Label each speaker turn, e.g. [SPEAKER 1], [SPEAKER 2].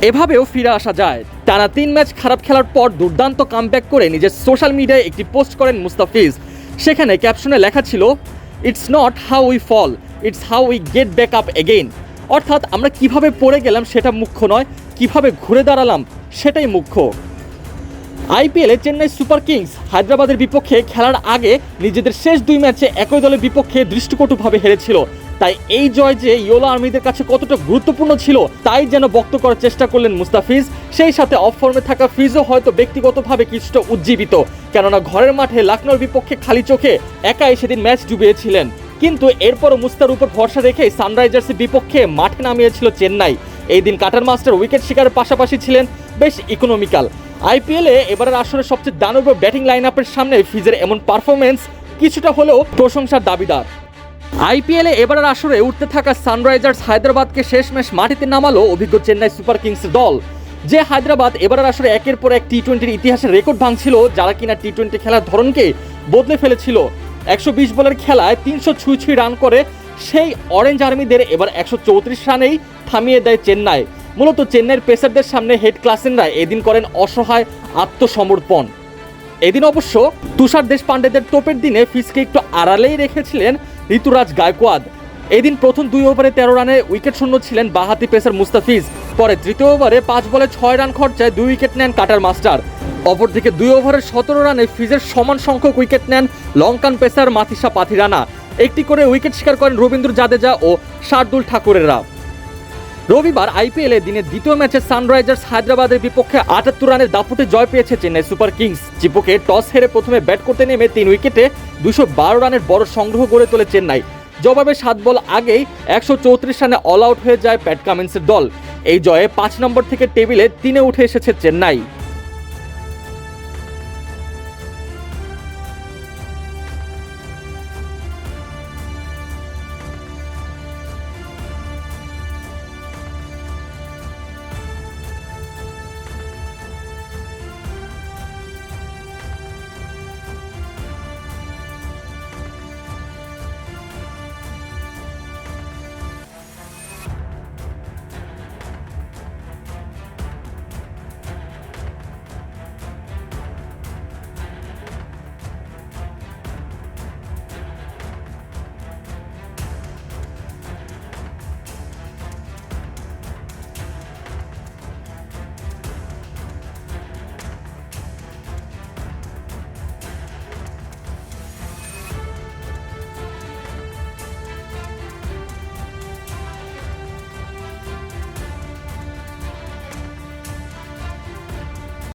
[SPEAKER 1] এভাবেও ফিরে আসা যায়। টানা তিন ম্যাচ খারাপ খেলার পর দুর্দান্ত কামব্যাক করে নিজের সোশ্যাল মিডিয়ায় একটি পোস্ট করেন মুস্তাফিজ। সেখানে ক্যাপশনে লেখা ছিল it's not how we fall it's how we get back up again অর্থাৎ আমরা কীভাবে পড়ে গেলাম সেটা মুখ্য নয়, কীভাবে ঘুরে দাঁড়ালাম সেটাই মুখ্য। আইপিএলে চেন্নাই সুপার কিংস হায়দ্রাবাদের বিপক্ষে খেলার আগে নিজেদের শেষ দুই ম্যাচে একই দলের বিপক্ষে দৃষ্টিকটুভাবে হেরেছিল। তাই এই জয় যে ইয়োলা আর্মিদের কাছে কতটা গুরুত্বপূর্ণ ছিল, তাই যেন বক্ত করার চেষ্টা করলেন মুস্তাফিজ। সেই সাথে অফ ফর্মে থাকা ফিজও হয়তো ব্যক্তিগতভাবে কিছুটা উজ্জীবিত। কেননা ঘরের মাঠে লখনৌর বিপক্ষে খালি চোখে একাই সেদিন ম্যাচ ডুবিয়েছিলেন। কিন্তু এরপরও মুস্তার উপর ভরসা রেখে সানরাইজার্সের বিপক্ষে মাঠে নামিয়েছিল চেন্নাই। এই দিন কাটার মাস্টার উইকেট শিকারের পাশাপাশি ছিলেন বেশ ইকোনমিক্যাল আইপিএলে এবারের আসরে সবচেয়ে দানব ব্যাটিং লাইন আপের সামনে ফিজের এমন পারফরমেন্স কিছুটা হলেও প্রশংসার দাবিদার। আইপিএলে এবারের আসরে উঠতে থাকা সানরাইজার্স হায়দ্রাবাদকে শেষ ম্যাচ মাটিতে নামালো অভিজ্ঞ চেন্নাই সুপার কিংস দল। যে হায়দ্রাবাদ এবারের আসরে একের পর এক টি টোয়েন্টির ইতিহাসের রেকর্ড ভাঙছিল, যারা কিনা টি টোয়েন্টি খেলার ধরনকে বদলে ফেলেছিল। একশো বিশ বলের খেলায় তিনশো ছুঁই ছুঁই রান করে সেই অরেঞ্জ আর্মিদের এবার একশো চৌত্রিশ রানেই থামিয়ে দেয় চেন্নাই। মূলত চেন্নাইয়ের পেসারদের সামনে হেড ক্লাসেনরা এদিন করেন অসহায় আত্মসমর্পণ। এদিন অবশ্য তুষার দেশপান্ডেদের টোপের দিনে ফিসকে একটু আড়ালেই রেখেছিলেন ঋতুরাজ গায়কোয়াদ এদিন প্রথম দুই ওভারে তেরো রানে উইকেট শূন্য ছিলেন বাহাতি পেসার মুস্তাফিজ। পরে তৃতীয় ওভারে পাঁচ বলে ছয় রান খরচায় দুই উইকেট নেন কাটার মাস্টার। অপরদিকে দুই ওভারে সতেরো রানে ফিজের সমান সংখ্যক উইকেট নেন লঙ্কান পেসার মাথিসা পাথিরানা। একটি করে উইকেট শিকার করেন রবীন্দ্র জাদেজা ও শার্দুল ঠাকুরেরা। রবিবার আইপিএলে দিনের দ্বিতীয় ম্যাচে সানরাইজার্স হায়দ্রাবাদের বিপক্ষে আটাত্তর রানের দাপুটে জয় পেয়েছে চেন্নাই সুপার কিংস। চিপুকে টস হেরে প্রথমে ব্যাট করতে নেমে তিন উইকেটে দুশো বারো রানের বড় সংগ্রহ গড়ে তোলে চেন্নাই। জবাবে সাত বল আগেই একশো চৌত্রিশ রানে অল আউট হয়ে যায় প্যাট কামিন্সের দল। এই জয়ে পাঁচ নম্বর থেকে টেবিলে তিনে উঠে এসেছে চেন্নাই।